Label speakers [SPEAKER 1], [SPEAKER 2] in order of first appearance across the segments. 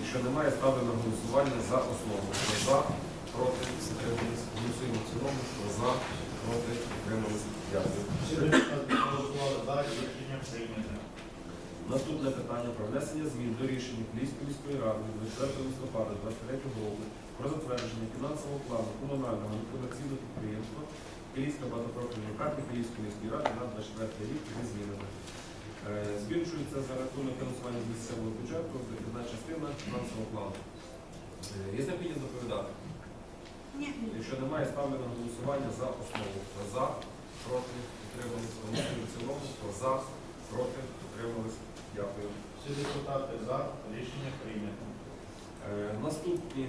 [SPEAKER 1] Якщо немає, ставлю на голосування за основу. Хто за, проти, утримались. Голосуємо в цілому. Хто за, проти, утримались. Дякую. Наступне питання про внесення змін до рішення Київської міської ради 24 листопада 2023 року про затвердження фінансового плану комунального некомерційного підприємства Київська багатопрофільна лікарня Київської міської ради на 24 рік зі змінами. Е, Збільшується за рахунок фінансування з місцевого бюджету дохідна частина фінансового плану. Е, Є необхідність доповідати?
[SPEAKER 2] Ні.
[SPEAKER 1] Якщо немає, ставлю на голосування за основу. Хто за, проти, утримались. В цілому. Хто за, проти, утримались. Дякую.
[SPEAKER 3] Всі депутати за рішення прийнято.
[SPEAKER 1] Е, Наступні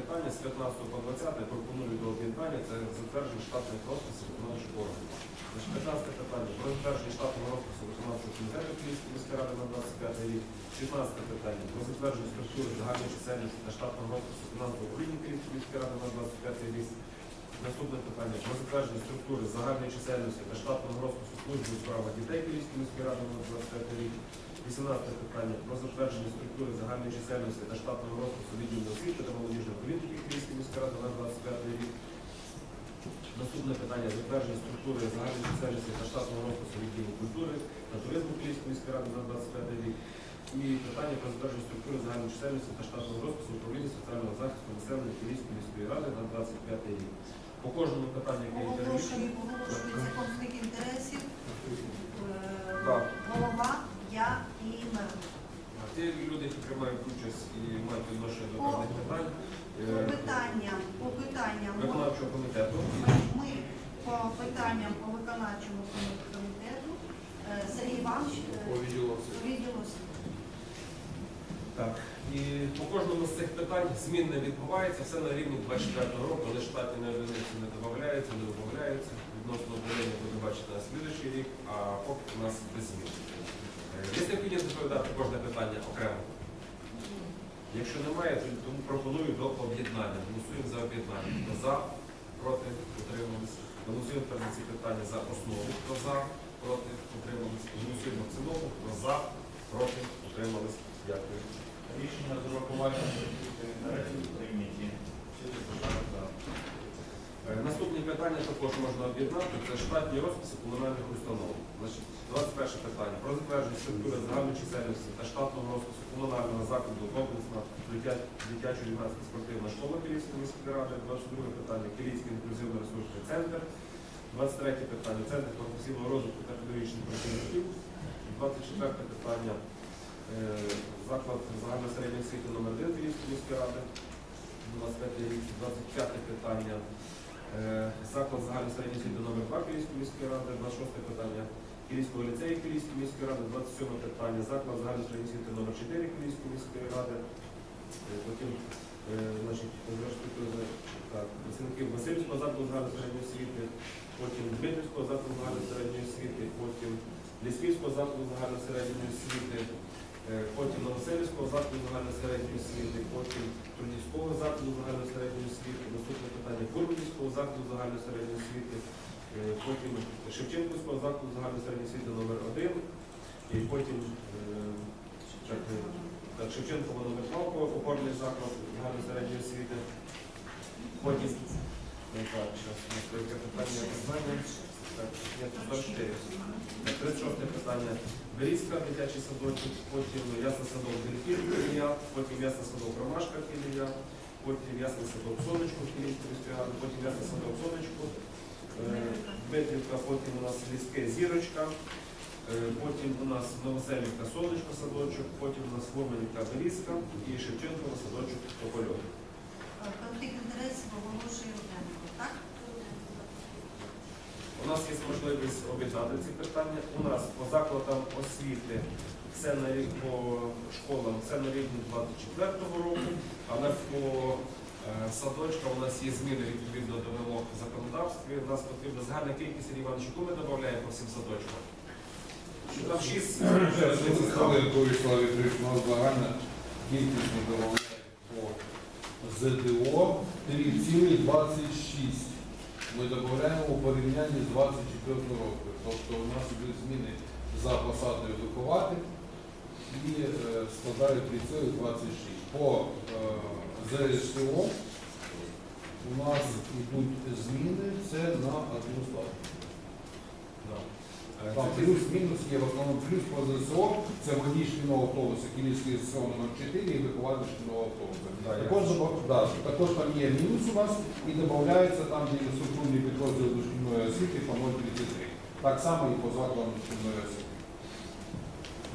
[SPEAKER 1] питання з 15 по 20 пропоную до об'єднання. Це затвердження штатних розписів виконавчих органів. Значить, 15 питання про затвердження штатного розпису виконавчого комітету Київської міської ради на 25 рік. 16 питання про затвердження структури загальної чисельності та штатного розпису фінансового управління Київської міської ради на 25 рік. Наступне питання про затвердження структури загальної чисельності та штатного розпису служби у справах дітей Київської міської ради на 25 рік. 18 питання про затвердження структури загальної чисельності та штатного розпису відділу освіти та молодіжної політики Київської міської ради на 25 рік. Наступне питання затвердження структури загальної чисельності та штатного розпису відділу культури та туризму Київської міської ради на 25 рік. І питання про затвердження структури загальної чисельності та штатного розпису управління соціального захисту населення Київської міської ради на 25 рік. По кожному питанню, яке є
[SPEAKER 2] Оголошую, оголошується конфлікт інтересів. Е,
[SPEAKER 1] Так.
[SPEAKER 2] Голова.
[SPEAKER 1] Ті люди, які приймають участь і мають відношення до певних питань,
[SPEAKER 2] По
[SPEAKER 1] е,
[SPEAKER 2] питанням, по питанням,
[SPEAKER 1] виконавчого комітету.
[SPEAKER 2] ми по питанням по виконавчому комітету е, Сергій Іванович е, освіти.
[SPEAKER 1] Так. І по кожному з цих питань змін не відбувається, все на рівні 24 року, але штатні одиниці не додаються, не додаються. Відносно обладнання буде бачити на слідуючий рік, а поки у нас без змін. Є необхідність доповідати кожне питання окремо. Якщо немає, то пропоную до об'єднання. Голосуємо за об'єднання. Хто за, проти, утримались. Голосуємо тепер ці питання за основу. Хто за, проти, утримались. Голосуємо в цілому. Хто за, проти, утримались. Дякую.
[SPEAKER 3] Рішення з урахуванням прийняті. Всі депутати за.
[SPEAKER 1] Е, Наступні питання також можна об'єднати. Це штатні розписи комунальних установ. Значить, 21 питання. Про затвердження структури загальної чисельності та штатного розпису комунального закладу комплексна дитячо-юнацька спортивна школа Київської міської ради. 22 питання. Київський інклюзивно-ресурсний центр. 23 питання. Центр професійного розвитку та педагогічних працівників. 24 питання. Е, Заклад загальної середньої освіти номер 1 Київської міської ради. 25 питання. Е, Заклад загальної середньої освіти номер 2 Київської міської ради, 26 питання Київського ліцею Київської міської ради, 27 питання Заклад загальної середньої освіти номер 4 Київської міської ради. Е, Потім е, значить, так, працівників Васильівського закладу загальної середньої освіти, потім Дмитрівського закладу загальної середньої освіти, потім Ліськівського закладу загальної середньої освіти, потім Новоселівського закладу загальної середньої освіти, потім Трудівського закладу загальної середньої освіти, наступне питання Курбівського закладу загальної середньої освіти, е, потім Шевченківського закладу загальної середньої освіти номер 1 і потім е, е, Шевченкова номер 2 опорний заклад загальної середньої освіти. Потім е, так, зараз у нас питання знання. Так, я тут 24. Так, 36 питання. Берізька, дитячий садочок, потім ясний садок Дельфін Кілія, потім ясний садок Ромашка Кілія, потім ясний садок Сонечко Київської міської потім ясний садок Сонечко, е, Дмитрівка, потім у нас Ліське Зірочка, е, потім у нас Новоселівка Сонечко садочок, потім у нас Фурманівка Берізка і Шевченкова садочок Топольов.
[SPEAKER 2] Е, Конфлікт інтересів оголошую?
[SPEAKER 1] У нас є можливість об'єднати ці питання. У нас по закладам освіти все на рік по школам, все на рівні 24-го року, але по е, садочкам у нас є зміни відповідно до вимог в законодавстві. У нас потрібна загальна кількість Сергій Іванович, яку ми додаємо по всім садочкам. Що Там шість
[SPEAKER 4] Славі Вікторович, у нас загальна кількість ми додаємо по ЗДО 3,26. Ми додаємо у порівнянні з 24 роком. Тобто у нас йдуть зміни за посадою виховати і е, складають 3,26. по е, ЗСО у нас йдуть зміни, це на одну ставку.
[SPEAKER 1] Да. Е,
[SPEAKER 4] Там плюс-мінус є в основному плюс по ЗСО, це водій шкільного автобуса, Київський ЗСО номер 4 і вихователь шкільного автобуса.
[SPEAKER 1] Да,
[SPEAKER 4] Також, да, також там є мінус у нас і додається там, де є структурні підрозділи дошкільної освіти по 0,33. Так само і по закладам дошкільної освіти.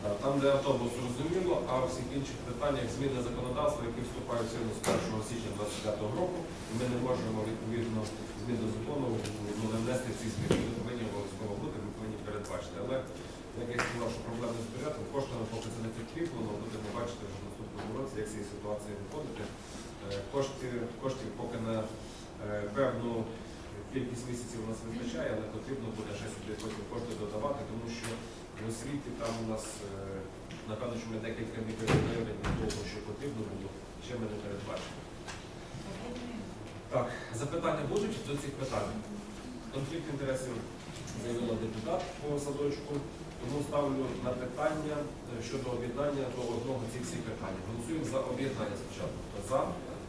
[SPEAKER 1] Да, Там, де автобус зрозуміло, а в всіх інших питаннях зміни законодавства, які вступають в силу з 1 січня 2025 року, ми не можемо відповідно змін до закону ну, не внести ці зміни. Вони повинні обов'язково бути, ми повинні передбачити. Але як я сказав, що проблеми з порядком, коштами поки це не підкріплено, будемо бачити вже в наступному році, як з цієї ситуації виходити. Е, Кошти, коштів поки на е, певну кількість місяців у нас вистачає, але потрібно буде ще сюди потім кошти додавати, тому що в освіті там у нас, е, напевно, що ми декілька гривень від того, що потрібно було, ще ми не передбачимо. Так, запитання будуть до цих питань? Конфлікт інтересів заявила депутат по садочку, тому ставлю на питання е, щодо об'єднання до одного цих всіх питань. Голосуємо за об'єднання спочатку. Хто за,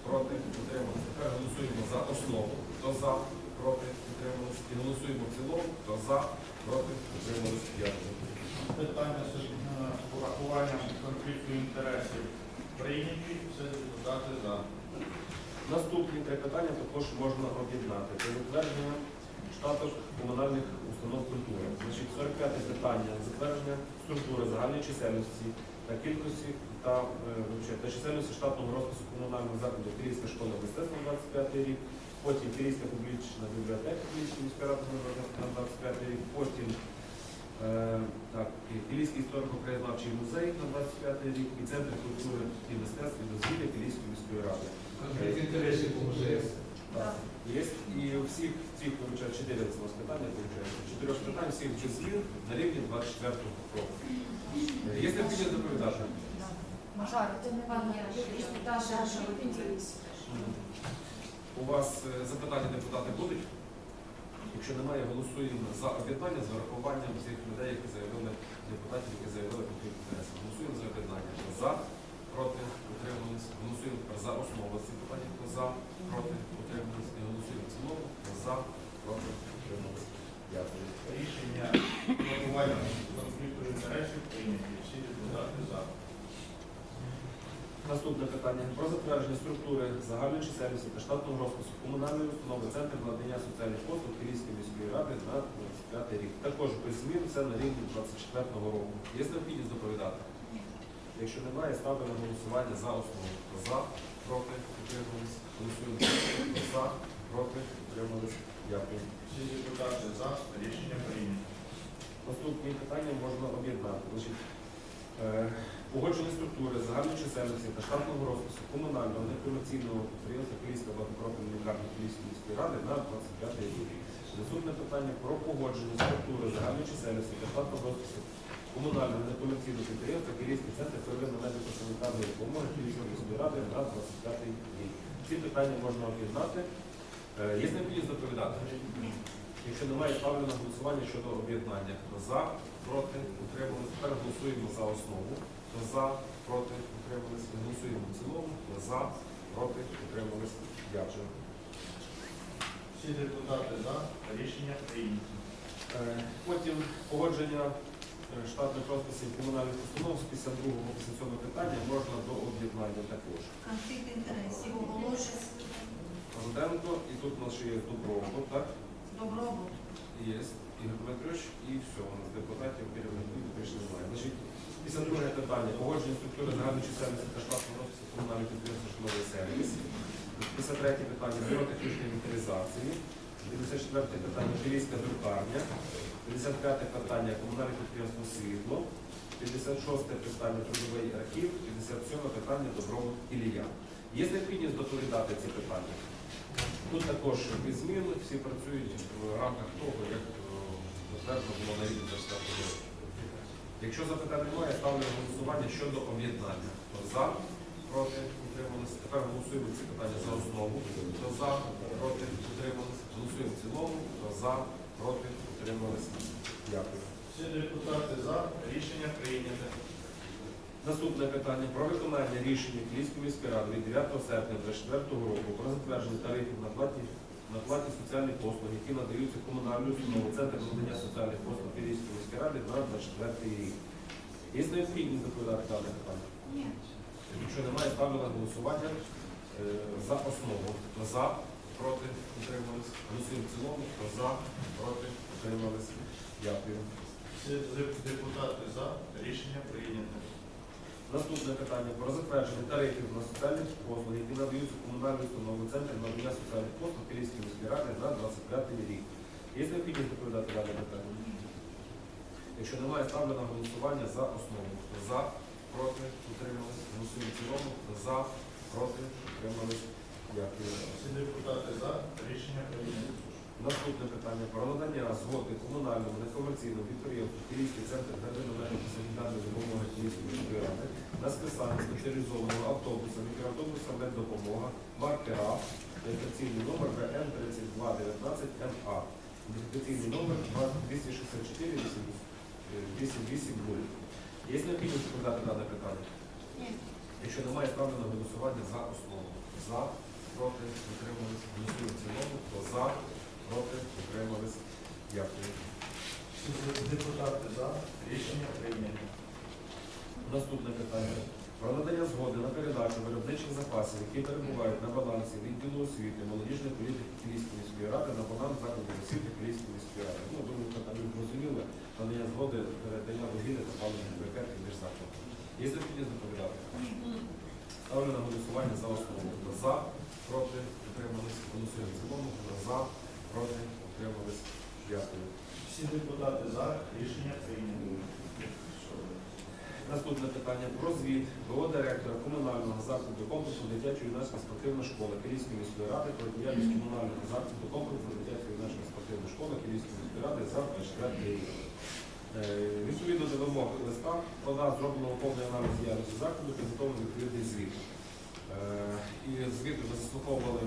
[SPEAKER 1] проти, утрималися. Тепер голосуємо за основу. Хто за, проти, утрималися. І голосуємо в цілому. Хто за, проти, утрималися. Дякую.
[SPEAKER 3] Питання з е, урахуванням конфлікту інтересів прийняті, всі депутати за.
[SPEAKER 1] Наступні три питання також можна об'єднати. Це затвердження штату комунальних установ культури. Значить, 45 питання затвердження структури загальної чисельності та кількості та, е, та чисельності штатного розпису комунального закладу Київська школа мистецтва 25 рік, потім Київська публічна бібліотека Київської міської ради на 25 рік, потім е, Київський історико-краєзнавчий музей на 25 рік і Центр культури і мистецтв і дозвілля Київської міської ради.
[SPEAKER 4] Конфлікт інтересів по МЖС.
[SPEAKER 1] Так, Є. І у всіх цих, виходить, 4 у нас питання, виходить. Чотирьох питань, всіх змін на рівні 24 року. Е, Є необхідність доповідати?
[SPEAKER 2] Мажар,
[SPEAKER 1] У вас е, запитання депутати будуть? Якщо немає, голосуємо за об'єднання з врахуванням цих людей, які заявили, депутатів, які заявили інтересів. Голосуємо за об'єднання. За, проти, утримались. Голосуємо тепер за основу ці питання. Хто за, проти, утримались. І голосуємо в цілому. Хто за, проти, утримались. Дякую.
[SPEAKER 3] Рішення урахування конфлікту інтересів прийняті, всі депутати за.
[SPEAKER 1] Наступне питання про затвердження структури загальної чисельності та штатного розпису комунальної установи Центр надання соціальних послуг Київської міської ради на 25 рік. Також без змін це на рівні 24-го року. Є необхідність доповідати? Якщо немає, ставлю на голосування за основу. За, проти, утримались. Голосуємо. За, проти, утримались. Дякую.
[SPEAKER 3] Всі депутати за. Рішення прийнято.
[SPEAKER 1] Наступні питання можна об'єднати. Е, Погодження структури загальної чисельності та штатного розпису комунального некомерційного підприємства Київська багатопрофільна лікарня Київської міської ради на 25 рік. Наступне питання про погодження структури загальної чисельності та штатного розпису комунального некомерційного підприємства Київський центр первинної медико-санітарної допомоги Київської міської ради на 25 рік. Ці питання можна об'єднати. Е, Є необхідність доповідати? Якщо немає, ставлю на голосування щодо об'єднання. Хто за, проти, утримались. Тепер голосуємо за основу. Хто за, проти, утримались. Голосуємо в цілому. Хто за, проти, утримались. Дякую.
[SPEAKER 3] Всі депутати за. Рішення прийнято.
[SPEAKER 1] Е, Потім погодження е, штатних розписів комунальних установ з 52 57 питання можна до об'єднання також.
[SPEAKER 2] конфлікт інтересів оголошує
[SPEAKER 1] Руденко, і тут у нас ще є Дуброво, так?
[SPEAKER 2] Добробут.
[SPEAKER 1] Є Ігор Дмитрович, і все, у нас депутатів керівників більше немає. Значить, 52 питання. Погодження структури загальної чисельності та штатного розпису комунальних підприємств житловий сервіс. 53 питання бюро технічної інвентаризації. 54 питання Київська друкарня. 55 питання комунальне підприємство світло. 56 питання трудовий архів. 57 питання добробут Ілія. Є необхідність доповідати ці питання. Тут також без змін, всі працюють в рамках того, як е, затверджено було на рівні 24 року. Якщо запитань немає, ставлю голосування щодо об'єднання. Хто за, проти, утримались. Тепер голосуємо ці питання за основу. Хто за, проти, утримались. Голосуємо в цілому. Хто за, проти, утримались. Дякую.
[SPEAKER 3] Всі депутати за. Рішення прийнято.
[SPEAKER 1] Наступне питання про виконання рішення Київської міської ради від 9 серпня 2024 року про затвердження тарифів на платі на платі соціальних послуг, які надаються комунальною установою Центр надання соціальних послуг Київської міської ради на 24 рік. Є необхідність доповідати дане питання?
[SPEAKER 2] Ні.
[SPEAKER 1] Якщо немає, ставлю на голосування е, за основу. Хто за, проти, утримались. Голосуємо в цілому. Хто за, проти, утримались. Дякую.
[SPEAKER 3] Депутати за. Рішення прийнято.
[SPEAKER 1] Наступне питання про затвердження тарифів на соціальні послуги, які надаються комунальною установою Центр надання соціальних послуг Київської міської ради на 25 рік. Є необхідність доповідати дане питання? Якщо немає, ставлю на голосування за основу. Хто за, проти, утримались. Голосуємо в цілому. За, проти, утримались. Дякую.
[SPEAKER 3] Всі депутати за. Рішення прийнято.
[SPEAKER 1] Наступне питання про надання згоди комунальному некомерційному підприємству Київський центр гардиномерної санітарної допомоги Київської міської ради на списання спеціалізованого автобуса, мікроавтобуса «Меддопомога» марки РАФ, реєстраційний номер ВН 3219 МА, ідентифікаційний номер 264 880. Є необхідність подати дане питання?
[SPEAKER 2] Ні.
[SPEAKER 1] Якщо немає, ставлю на голосування за основу. За, проти, утримались. Голосуємо в цілому. Хто за, проти, утримались. Дякую.
[SPEAKER 3] Всі депутати за. Рішення прийнято.
[SPEAKER 1] Наступне питання. Про надання згоди на передачу виробничих запасів, які перебувають на балансі відділу освіти, молодіжної політики Київської міської ради на баланс закладів освіти Київської міської ради. Ну, думаю, питання зрозуміли. Надання згоди передання вугілля та паливних брикетів між закладами. Є необхідність доповідати? Ставлю на голосування за основу. За, проти, утримались. Голосуємо в цілому. За, проти, утримались. Дякую.
[SPEAKER 3] Всі депутати за. Рішення прийнято.
[SPEAKER 1] Наступне питання про звіт ВО директора комунального закладу комплексу дитячої юнацької спортивної школи Київської міської ради про діяльність комунального закладу комплексу дитячої юнацької спортивної школи Київської міської ради за 24 рік. Е, Відповідно до вимог листа, вона зроблено повний аналіз діяльності закладу, підготовлений відповідний звіт. Е, І звіт ви заслуховували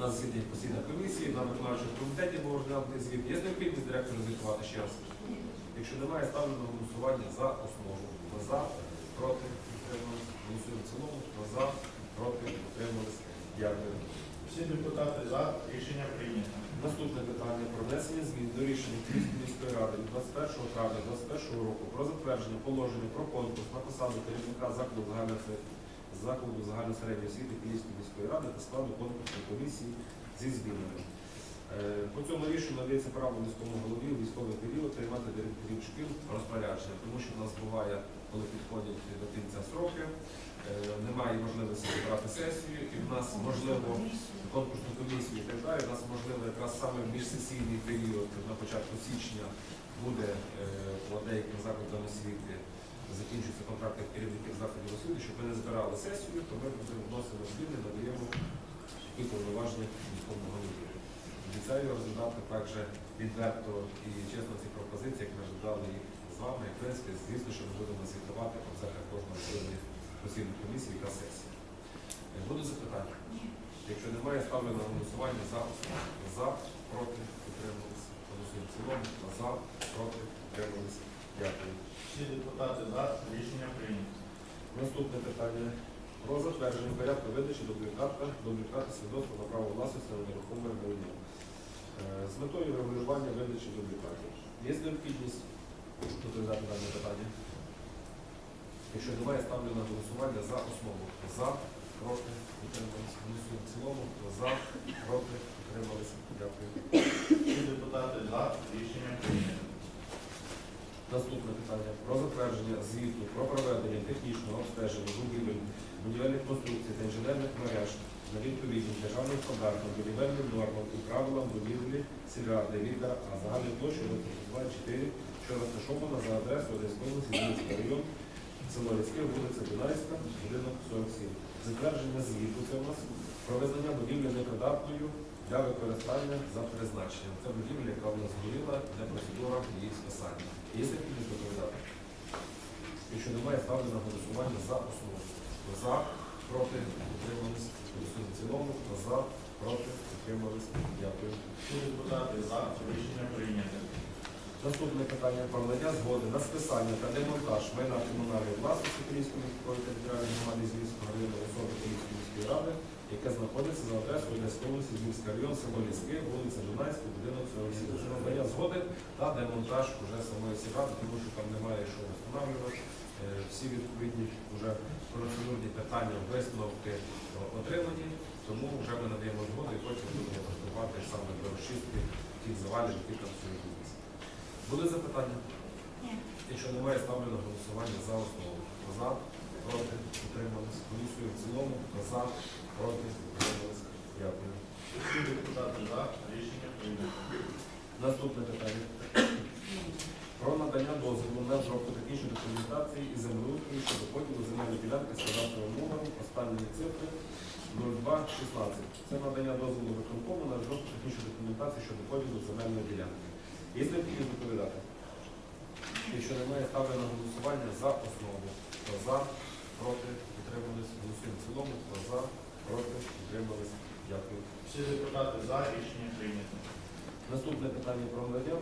[SPEAKER 1] на засіданні постійної комісії, на виконавчому комітеті був розглянутий звіт. Є необхідність директора звітувати ще раз? Якщо немає, ставлю на голосування за основу. Хто за, проти, утримались. Голосуємо в цілому. Хто за, проти, утримались. Дякую.
[SPEAKER 3] Всі депутати за. Рішення прийнято.
[SPEAKER 1] Наступне питання про внесення змін до рішення Київської міської ради від 21 травня 2021 року про затвердження положення про конкурс на посаду керівника закладу загальної закладу загальної середньої освіти Київської міської ради та складу конкурсної комісії зі змінами. Е, По цьому рішенню надається право міському голові у військовий період приймати директорів шкіл розпорядження, тому що в нас буває, коли підходять до кінця сроки, е, немає можливості збирати сесію, і в нас можливо конкурсну комісію і так далі. У нас можливо якраз саме в міжсесійний період на початку січня буде е, по деяким закладам освіти закінчуються контракти керівників закладів освіти, щоб ми не збирали сесію, то ми будемо вносимо зміни, надаємо такі повноваження міському голові. Обіцяю розглядати так же відверто і чесно ці пропозиції, як ми розглядали їх з вами. І, в принципі, звісно, що ми будемо звітувати про це кожного членів постійної комісії та сесії. Е, Будуть запитання? Якщо немає, ставлю на голосування за. За, проти, утримались. Голосуємо в цілому. За, проти, утримались. Дякую.
[SPEAKER 3] Всі депутати за. Рішення прийнято.
[SPEAKER 1] Наступне питання про затвердження порядку видачі дубліката, дубліката свідоцтва на право власності на нерухоме майно. Е, З метою регулювання видачі дублікатів. Є необхідність доповідати дане питання? Якщо немає, ставлю на голосування за основу. За, проти. Голосуємо в цілому. За, проти, утримались. Дякую.
[SPEAKER 3] Всі депутати за. Рішення прийнято.
[SPEAKER 1] Наступне питання про затвердження звіту про проведення технічного обстеження будівель, будівельних конструкцій та інженерних мереж на відповідність державним стандартам, будівельним нормам і правилам будівлі сільради літера А загальною площею 24, що розташована за адресою Одеської області, Зінський район, село Різьке, вулиця Дунайська, будинок 47. Затвердження звіту це у нас про визнання будівлі непридатною для використання за призначенням. Це будівля, яка в нас згоріла, де процедура її списання. Є необхідність доповідати? Якщо немає, ставлю на голосування за основу. Хто За, проти, утримались. Голосуємо в цілому. Хто за, проти, утримались. Дякую.
[SPEAKER 3] Всі депутати за. Рішення прийнято.
[SPEAKER 1] Наступне питання про надання згоди на списання та демонтаж майна комунальної власності Київської міської територіальної громади Зміського району особи Київської міської ради, яке знаходиться за адресою Одеської області, Зміський район, село Ліски, вулиця Дунайська, будинок 47. Це надання згоди та демонтаж уже самої сільради, тому що там немає що встановлювати. Е, Всі відповідні вже процедурні питання, висновки е, отримані, тому вже ми надаємо згоду і потім будемо готувати саме до розчистки тих завалів, які там сьогодні. Були запитання?
[SPEAKER 2] Ні.
[SPEAKER 1] Якщо немає, ставлю на голосування за основу. За, проти, утримались. Голосуємо в цілому. За, проти. Наступне питання. Про надання дозволу на розробку технічної документації і землеустрою щодо поділу земельної ділянки з кадастровим номером останньої цифри 0216. Це надання дозволу виконкому на розробку технічної документації щодо поділу земельної ділянки. Є необхідність доповідати? Якщо немає, ставлю на голосування за основу. Хто за, проти, утримались. Голосуємо в цілому. Хто за, проти, утримались. Дякую.
[SPEAKER 3] Всі депутати за. Рішення прийнято.
[SPEAKER 1] Наступне питання про надання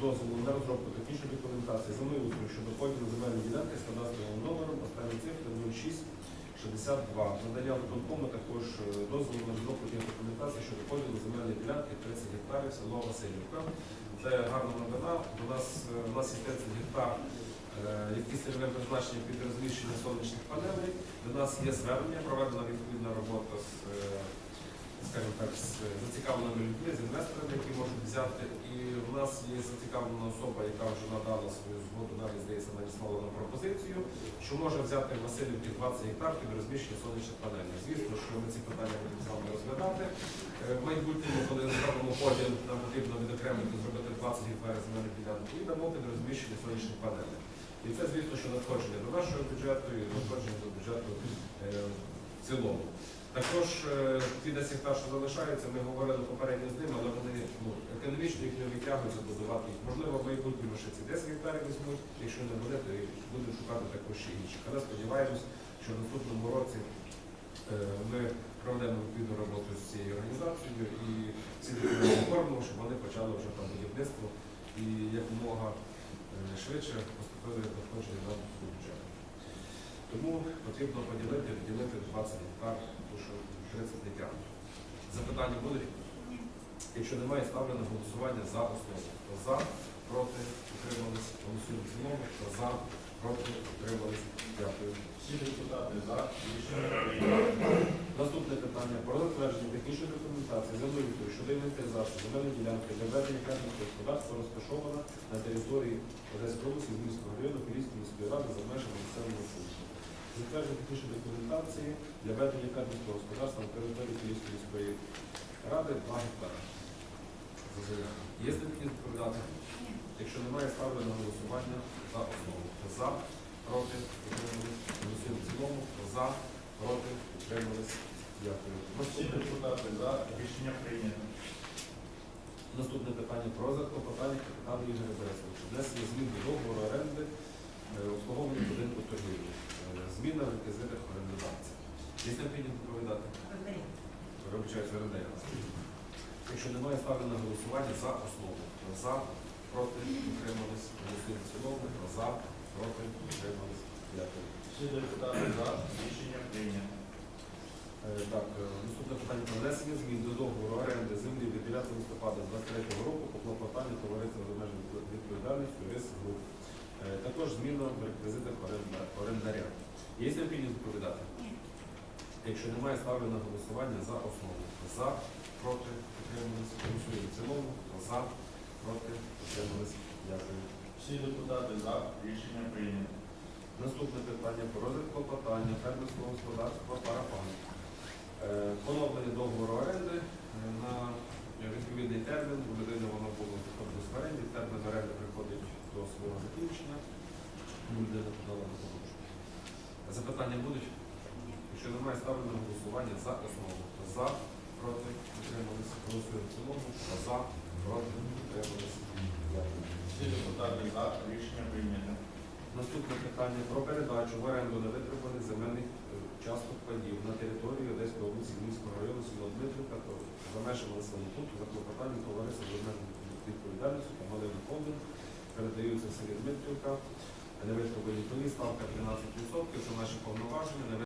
[SPEAKER 1] дозволу на розробку технічної документації землеустрою щодо поділу земельної ділянки з кадастровим номером останні цифри 0662. Надання виконкому також е, дозволу на розробку технічної документації щодо поділу земельної ділянки 30 гектарів село Васильівка. Це гарна новина. У нас, е, у нас є 30 гектар, е, які цільове призначення під розміщення сонячних панелей. До нас є звернення, проведена відповідна робота з е, скажімо так, з зацікавленими людьми, з інвесторами, які можуть взяти. І в нас є зацікавлена особа, яка вже надала свою згоду, навіть здається, надіслала нам пропозицію, що може взяти в Васильівці 20 гектар під розміщення сонячних панелей. Звісно, що ми ці питання будемо вами розглядати. Е, В майбутньому, коли зробимо поділ, нам потрібно відокремити, зробити 20 гектарів земельних ділянок і дамо під розміщення сонячних панелей. І це, звісно, що надходження до нашого бюджету і надходження до бюджету е, в цілому. Також е, ті 10 гектар, що залишаються, ми говорили попередньо з ними, але вони ну, економічно їх не витягують забудувати їх. Можливо, в майбутньому ще ці 10 гектарів візьмуть, якщо не буде, то будемо шукати також ще інших. Але сподіваємось, що в наступному році е, ми проведемо відповідну роботу з цією організацією і документи оформимо, щоб вони почали вже там будівництво і якомога швидше поступили надходження на бюджет. Тому потрібно поділити, відділити 20 гектар, тому що 30 не тягне. Запитання будуть? Якщо немає, ставлю на голосування за основу. Хто за, проти, утримались, голосуємо в цілому. Хто за, проти, утримались. Дякую.
[SPEAKER 3] Всі депутати за. Рішення прийнято.
[SPEAKER 1] Наступне питання про затвердження технічної документації землеустрою щодо інвентаризації земельної ділянки для ведення фермерського господарства розташована на території Одеської області Зміського району Київської міської ради за межами населеного пункту. Затвердження технічної документації для ведення фермерського господарства на території Київської міської ради 2 гектари. За заяву. Є необхідність відповідати? Якщо немає, ставлю на голосування за основу. Хто за, проти, утримались. Голосуємо в цілому. Хто за, проти, утримались. Дякую.
[SPEAKER 3] Всі депутати за. Рішення прийнято.
[SPEAKER 1] наступне питання про заклопотання капітану Ігоря Борисовича. Внесення змін до договору оренди е, обслуговування будинку торгівлі. Е, Зміна в реквізитах орендодавця. Є необхідність доповідати? Вибачаюсь, орендаря. Якщо немає, ставлю на голосування за основу. За, проти, утримались. Голосуємо в цілому. Хто За, проти, утримались. Дякую.
[SPEAKER 3] Всі депутати за. Рішення прийнято.
[SPEAKER 1] Е, Так, е, наступне питання про внесення змін до договору оренди землі від 9 листопада 2023 року по клопотанню товариства з обмеженою відповідальністю РИС Груп. Е, Також зміна в реквізитах оренда- орендаря. Є необхідність доповідати?
[SPEAKER 2] Ні.
[SPEAKER 1] Якщо немає, ставлю на голосування за основу. За, проти, утримались. Голосуємо в цілому. Хто За, проти, утримались. Дякую.
[SPEAKER 3] Всі депутати за. Рішення прийнято.
[SPEAKER 1] Наступне питання про розгляд клопотання фермерського господарства Парафан. Е, Поновлення договору оренди е, на відповідний термін. У людини воно було в оренді. Термін оренди приходить до свого закінчення. Ну, Людина подала на порушення. Запитання будуть? Якщо немає, ставлю на голосування за основу. За, проти, утримались. Голосуємо в цілому. За,
[SPEAKER 3] депутати за. Рішення прийнято.
[SPEAKER 1] Наступне питання про передачу в оренду невитребуваних земельних е, часток паїв на території Одеської області Львівського району село Дмитрівка за межами населеного пункту за клопотанням товариства з обмеженою відповідальністю та Малина Холдинг передаються в селі Дмитрівка. Невитко Велітові ставка 13%, це наші повноваження.